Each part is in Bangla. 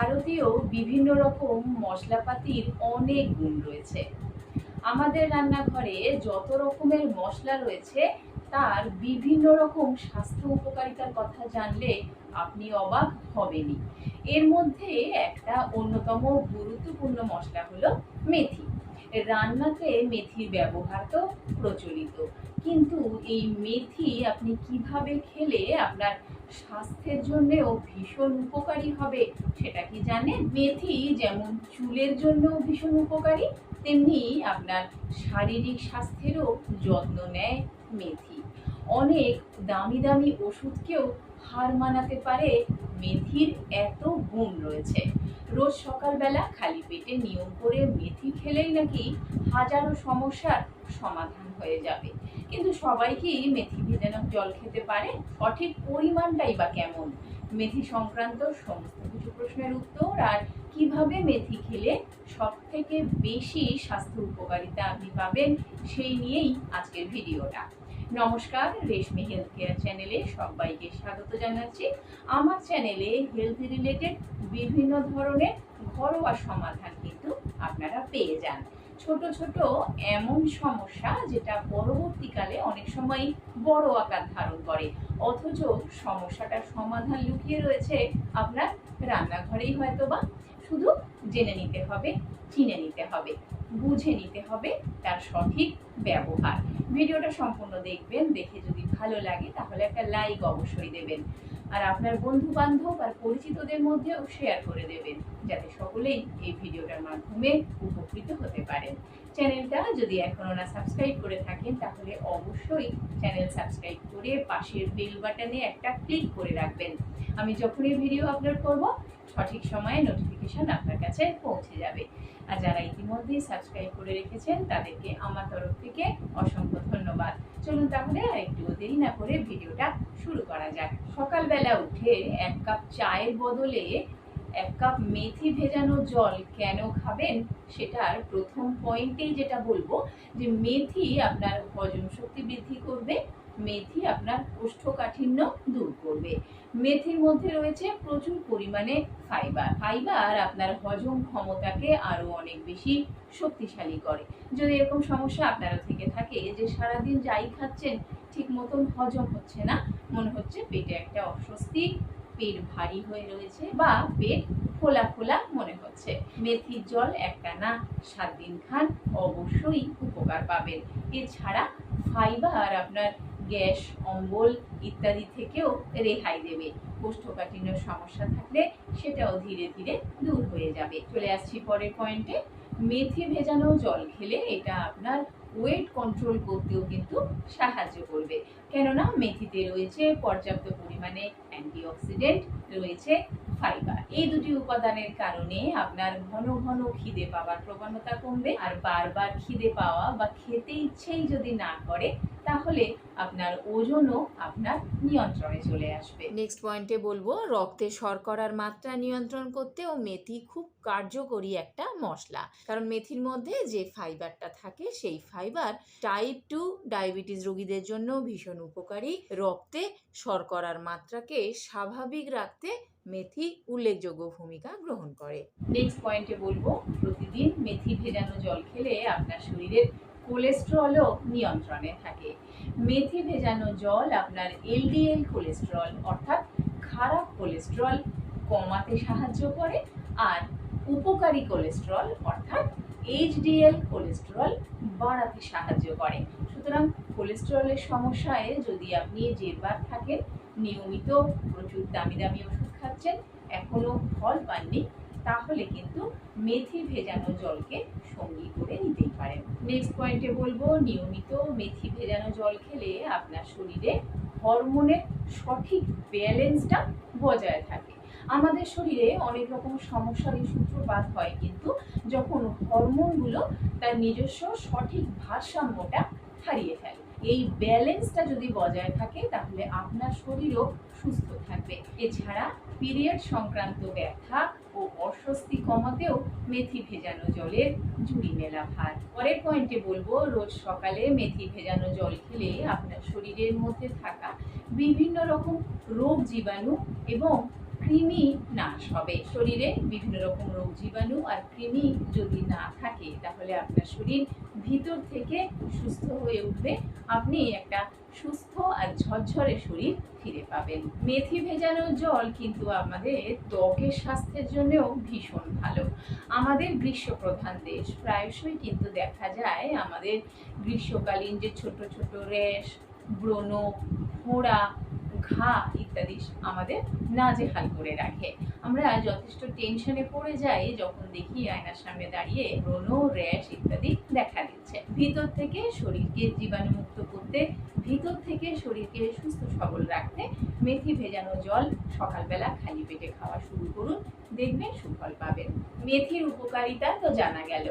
ভারতীয় বিভিন্ন রকম মশলাপাতির অনেক গুণ রয়েছে। আমাদের রান্নাঘরে যত রকমের মশলা রয়েছে, তার বিভিন্ন রকম স্বাস্থ্য উপকারিতার কথা জানলে আপনি অবাক হবেনই। এর মধ্যে একটা অন্যতম গুরুত্বপূর্ণ মশলা হলো মেথি। রান্নাতে মেথির ব্যবহার তো প্রচলিত, কিন্তু এই মেথি আপনি কীভাবে খেলে আপনার স্বাস্থ্যের জন্যেও ভীষণ উপকারী হবে, সেটা কি জানেন? মেথি যেমন চুলের জন্য ভীষণ উপকারী, তেমনি আপনার শারীরিক স্বাস্থ্যেরও যত্ন নেয় মেথি। অনেক দামি দামি ওষুধকেও হার মানাতে পারে মেথির এত গুণ রয়েছে। রোজ সকালবেলা খালি পেটে নিয়ম করে মেথি খেলেই নাকি হাজারো সমস্যার সমাধান হয়ে যাবে। কিন্তু সবাই কি মেথি ভেজানো জল খেতে পারে? সঠিক পরিমাণটাই বা কেমন? মেথি সংক্রান্ত সমস্ত কিছু প্রশ্নের উত্তর আর কীভাবে মেথি খেলে সব থেকে বেশি স্বাস্থ্য উপকারিতা আপনি পাবেন, সেই নিয়েই আজকের ভিডিওটা। নমস্কার, রেশমি হেলথ কেয়ার চ্যানেলে সবাইকে স্বাগত জানাচ্ছি। আমার চ্যানেলে হেলথ রিলেটেড বিভিন্ন ধরনের ঘরোয়া সমাধান কিন্তু আপনারা পেয়ে যান। ছোট ছোট এমন সমস্যা যেটা পরবর্তীকালে অনেক সময় বড় আকার ধারণ করে। অথচ সমস্যাটার সমাধান লুকিয়ে রয়েছে আপনার রান্নাঘরেই হয়তো বা শুধু জেনে নিতে হবে, চিনে নিতে হবে। বুঝে নিতে হবে তার সঠিক ব্যবহার। ভিডিওটা সম্পূর্ণ দেখবেন, দেখে যদি ভালো লাগে তাহলে একটা লাইক অবশ্যই দেবেন। আর আপনার বন্ধু বান্ধব আর পরিচিতদের মধ্যেও শেয়ার করে দেবেন, যাতে সকলেই এই ভিডিওটার মাধ্যমে উপকৃত হতে পারেন। চ্যানেলটা যদি এখনও না সাবস্ক্রাইব করে থাকেন, তাহলে অবশ্যই চ্যানেল সাবস্ক্রাইব করে পাশের বেল বাটনে একটা ক্লিক করে রাখবেন। আমি যখনই ভিডিও আপলোড করব সঠিক সময়ে নোটিফিকেশন আপনার কাছে পৌঁছে যাবে। আর যারা ইতিমধ্যে সাবস্ক্রাইব করে রেখেছেন, তাদেরকে আমার তরফ থেকে অসংখ্য ধন্যবাদ। চলুন তাহলে আর একটু দেরি না করে ভিডিওটা শুরু করা যাক। সকালবেলা উঠে এক কাপ চায়ের বদলে এক কাপ মেথি ভেজানো জল কেন খাবেন? সেটার প্রথম পয়েন্টেই যেটা বলব যে, মেথি আপনার হজম শক্তি বৃদ্ধি করবে মেথি আপনার কোষ্ঠকাঠিন্য দূর করবে। মেথির মধ্যে রয়েছে প্রচুর পরিমাণে ফাইবার ফাইবার আপনার হজম ক্ষমতাকে আরও অনেক বেশি শক্তিশালী করে। যদি এরকম সমস্যা আপনারও থেকে থাকে যে সারাদিন যাই খাচ্ছেন, ঠিক মতন হজম হচ্ছে না, মনে হচ্ছে পেটে একটা অস্বস্তি, পেট ভারী হয়ে রয়েছে বা পেট ফোলা ফোলা মনে হচ্ছে। মেথির জল একটা না সাত দিন খান অবশ্যই উপকার পাবেন। এছাড়া ফাইবার আপনার গ্যাস, অম্বল ইত্যাদি থেকেও রেহাই দেবে। কোষ্ঠকাঠিন্য সমস্যা থাকলে সেটাও ধীরে ধীরে দূর হয়ে যাবে। চলে আসছি পরের পয়েন্টে মেথি ভেজানো জল খেলে এটা আপনার ওয়েট কন্ট্রোল করতেও কিন্তু সাহায্য করবে। কেননা মেথিতে রয়েছে পর্যাপ্ত পরিমাণে অ্যান্টিঅক্সিডেন্ট রয়েছে ফাইবার এই দুটি উপাদানের কারণে আপনার ঘন ঘন খিদে পাওয়ার প্রবণতা কমবে। আর বারবার খিদে পাওয়া বা খেতে ইচ্ছেই যদি না করে, তাহলে আপনার ওজনও আপনার নিয়ন্ত্রণে চলে আসবে। নেক্সট পয়েন্টে বলব রক্তে শর্করার মাত্রা নিয়ন্ত্রণ করতেও মেথি খুব কার্যকরী একটা মশলা। কারণ মেথির মধ্যে যে ফাইবারটা থাকে সেই ফাইবার টাইপ টু ডায়াবেটিস রোগীদের জন্য ভীষণ উপকারী। রক্তে শর্করার মাত্রাকে স্বাভাবিক রাখতে মেথি উল্লেখযোগ্য ভূমিকা গ্রহণ করে। নেক্সট পয়েন্টে বলব প্রতিদিন মেথি ভেজানো জল খেলে আপনার শরীরের কোলেস্ট্রলও নিয়ন্ত্রণে থাকে। মেথি ভেজানো জল আপনার এলডিএল কোলেস্ট্রল অর্থাৎ খারাপ কোলেস্ট্রল কমাতে সাহায্য করে, আর উপকারী কোলেস্ট্রল অর্থাৎ এইচডিএল কোলেস্ট্রল বাড়াতে সাহায্য করে। সুতরাং কোলেস্ট্রলের সমস্যায় যদি আপনি জেরবার থাকেন, নিয়মিত প্রচুর দামি দামি ওষুধ খাচ্ছেন এখনও ফল পাননি তাহলে কিন্তু মেথি ভেজানো জলকে সঙ্গী করে নিতেই পারেন। নেক্সট পয়েন্টে বলব, নিয়মিত মেথি ভেজানো জল খেলে আপনার শরীরে হরমোনের সঠিক ব্যালেন্সটা বজায় থাকে। আমাদের শরীরে অনেক রকম সমস্যার সূত্রপাত হয়, কিন্তু যখন হরমোনগুলো তার নিজস্ব সঠিক ভারসাম্যটা হারিয়ে ফেলে। এই ব্যালেন্সটা যদি বজায় থাকে, তাহলে আপনার শরীরও সুস্থ থাকবে। এছাড়া পিরিয়ড সংক্রান্ত ব্যথা ও অস্বস্তি কমাতেও মেথি ভেজানো জলের জুড়ি মেলা ভার। পরের পয়েন্টে বলব, রোজ সকালে মেথি ভেজানো জল খেলে আপনার শরীরের মধ্যে থাকা বিভিন্ন রকম রোগ জীবাণু এবং কৃমি নাশ হবে। শরীরে বিভিন্ন রকম রোগ জীবাণু আর কৃমি যদি না থাকে, তাহলে আপনার শরীর ভিতর থেকে সুস্থ হয়ে উঠবে। আপনি একটা সুস্থ আর ঝরঝরে শরীর ফিরে পাবেন। মেথি ভেজানো জল কিন্তু আমাদের ত্বকের স্বাস্থ্যের জন্যও ভীষণ ভালো। আমাদের গ্রীষ্মপ্রধান দেশ। প্রায়শই কিন্তু দেখা যায় আমাদের গ্রীষ্মকালীন যে ছোট ছোট রেশ, ব্রণ, ফোড়া ঘা ইত্যাদি আমাদের নাজেহাল করে রাখে। আমরা যথেষ্ট টেনশনে পড়ে যাই যখন দেখি আয়নার সামনে দাঁড়িয়ে ব্রণ র্যাশ ইত্যাদি দেখা দিচ্ছে। ভিতর থেকে শরীরকে জীবাণুমুক্ত করতে, ভিতর থেকে শরীরকে সুস্থ সবল রাখতে মেথি ভেজানো জল সকালবেলা খালি পেটে খাওয়া শুরু করুন, দেখবেন সুফল পাবেন। মেথির উপকারিতা তো জানা গেল।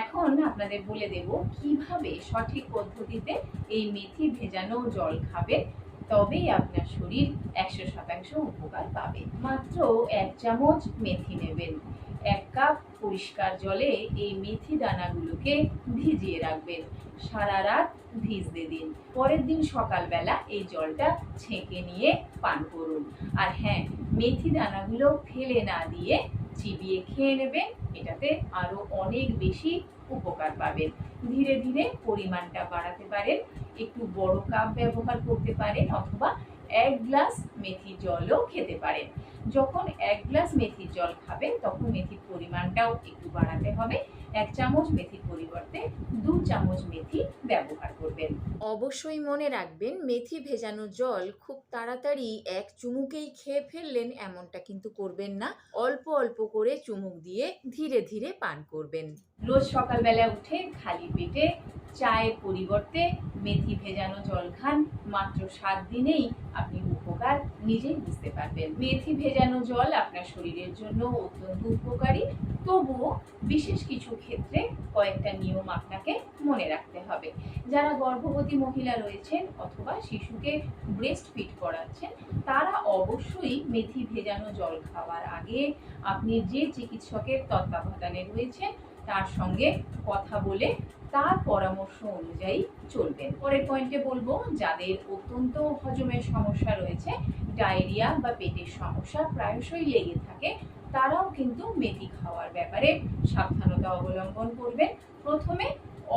এখন আপনাদের বলে দেব কীভাবে সঠিক পদ্ধতিতে এই মেথি ভেজানো জল খাবেন তবেই আপনার শরীর একশো শতাংশ উপকার পাবে। মাত্র এক চামচ মেথি নেবেন। এক কাপ পরিষ্কার জলে এই মেথি দানাগুলোকে ভিজিয়ে রাখবেন। সারা রাত ভিজতে দিন। পরের দিন সকালবেলা এই জলটা ছেঁকে নিয়ে পান করুন। আর হ্যাঁ মেথি দানাগুলো ফেলে না দিয়ে চিবিয়ে খেয়ে নেবেন। এটাতে আরও অনেক বেশি উপকার পাবেন। ধীরে ধীরে পরিমাণটা বাড়াতে পারেন, একটু বড় কাপ ব্যবহার করতে পারেন অথবা এক গ্লাস মেথি জলও খেতে পারেন। যখন এক গ্লাস মেথির জল খাবেন, তখন মেথির পরিমাণটাও একটু বাড়াতে হবে। এক চামচ মেথির পরিবর্তে দু চামচ মেথি ব্যবহার করবেন। অবশ্যই মনে রাখবেন মেথি ভেজানো জল খুব তাড়াতাড়ি এক চুমুকেই খেয়ে ফেললেন এমনটা কিন্তু করবেন না। অল্প অল্প করে চুমুক দিয়ে ধীরে ধীরে পান করবেন। রোজ সকালবেলা উঠে খালি পেটে চায়ের পরিবর্তে মেথি ভেজানো জল খান। মাত্র সাত দিনেই আপনি নিজেই বুঝতে পারবেন। মেথি ভেজানো জল আপনার শরীরের জন্য অত্যন্ত উপকারী। তবুও বিশেষ কিছু ক্ষেত্রে কয়েকটা নিয়ম আপনাকে মনে রাখতে হবে। যারা গর্ভবতী মহিলা রয়েছেন অথবা শিশুকে ব্রেস্ট ফিট করাচ্ছেন, তারা অবশ্যই মেথি ভেজানো জল খাওয়ার আগে আপনি যে চিকিৎসকের তত্ত্বাবধানে রয়েছেন তার সঙ্গে কথা বলে তার পরামর্শ অনুযায়ী চলবেন। পরের পয়েন্টে বলব, যাদের অত্যন্ত হজমের সমস্যা রয়েছে ডায়রিয়া বা পেটের সমস্যা প্রায়শই লেগে থাকে, তারাও কিন্তু মেথি খাওয়ার ব্যাপারে সাবধানতা অবলম্বন করবেন। প্রথমে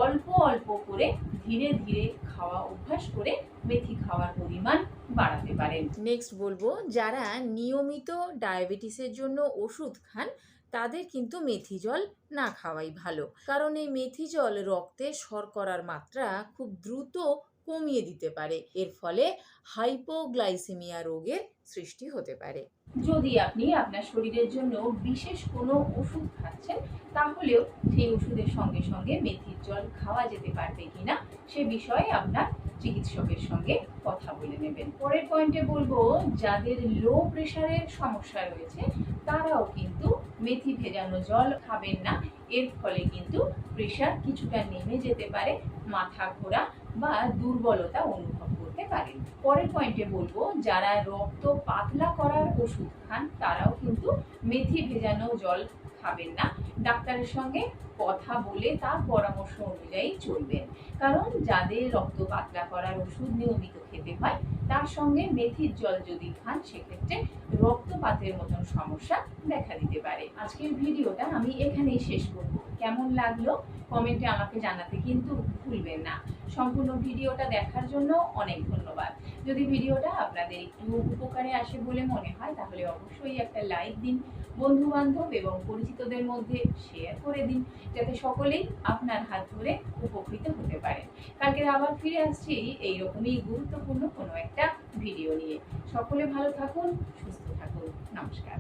অল্প অল্প করে ধীরে ধীরে খাওয়া অভ্যাস করে মেথি খাওয়ার পরিমাণ বাড়াতে পারেন। নেক্সট বলব, যারা নিয়মিত ডায়াবেটিসের জন্য ওষুধ খান তাদের কিন্তু মেথি জল না খাওয়াই ভালো। কারণ এই মেথি জল রক্তে শর্করার মাত্রা খুব দ্রুত কমিয়ে দিতে পারে। এর ফলে হাইপোগ্লাইসেমিয়া রোগের সৃষ্টি হতে পারে। যদি আপনি আপনার শরীরের জন্য বিশেষ কোনো ওষুধ খাচ্ছেন, তাহলেও সেই ওষুধের সঙ্গে সঙ্গে মেথির জল খাওয়া যেতে পারবে কিনা, সে বিষয়ে আপনার চিকিৎসকের সঙ্গে কথা বলে নেবেন। পরের পয়েন্টে বলব, যাদের লো প্রেশারের সমস্যা রয়েছে, তারাও কিন্তু মেথি ভেজানো জল খাবেন না। এর ফলে কিন্তু প্রেশার কিছুটা নেমে যেতে পারে, মাথা ঘোরা বা দুর্বলতা অনুভব করতে পারেন। পরের পয়েন্টে বলব, যারা রক্ত পাতলা করার ওষুধ খান, তারাও কিন্তু মেথি ভেজানো জল খাবেন না। ডাক্তারের সঙ্গে কথা বলে তার পরামর্শ অনুযায়ী চলবেন। কারণ যাদের রক্ত পাতলা করার ওষুধ নিয়মিত খেতে হয়, তার সঙ্গে মেথির জল যদি খান, সেক্ষেত্রে রক্তপাতের মতন সমস্যা দেখা দিতে পারে। আজকের ভিডিওটা আমি এখানেই শেষ করব। কেমন লাগল কমেন্টে আমাকে জানাতে কিন্তু ভুলবেন না। সম্পূর্ণ ভিডিওটা দেখার জন্য অনেক ধন্যবাদ। যদি ভিডিওটা আপনাদের একটু উপকারে আসে বলে মনে হয়, তাহলে অবশ্যই একটা লাইক দিন বন্ধু বান্ধব এবং পরিচিতদের মধ্যে শেয়ার করে দিন, যাতে সকলেই আপনার হাত ধরে উপকৃত হতে পারে। কালকে আবার ফিরে আসছি এইরকমই গুরুত্বপূর্ণ কোনো একটা ভিডিও নিয়ে। সকলে ভালো থাকুন, সুস্থ থাকুন। নমস্কার।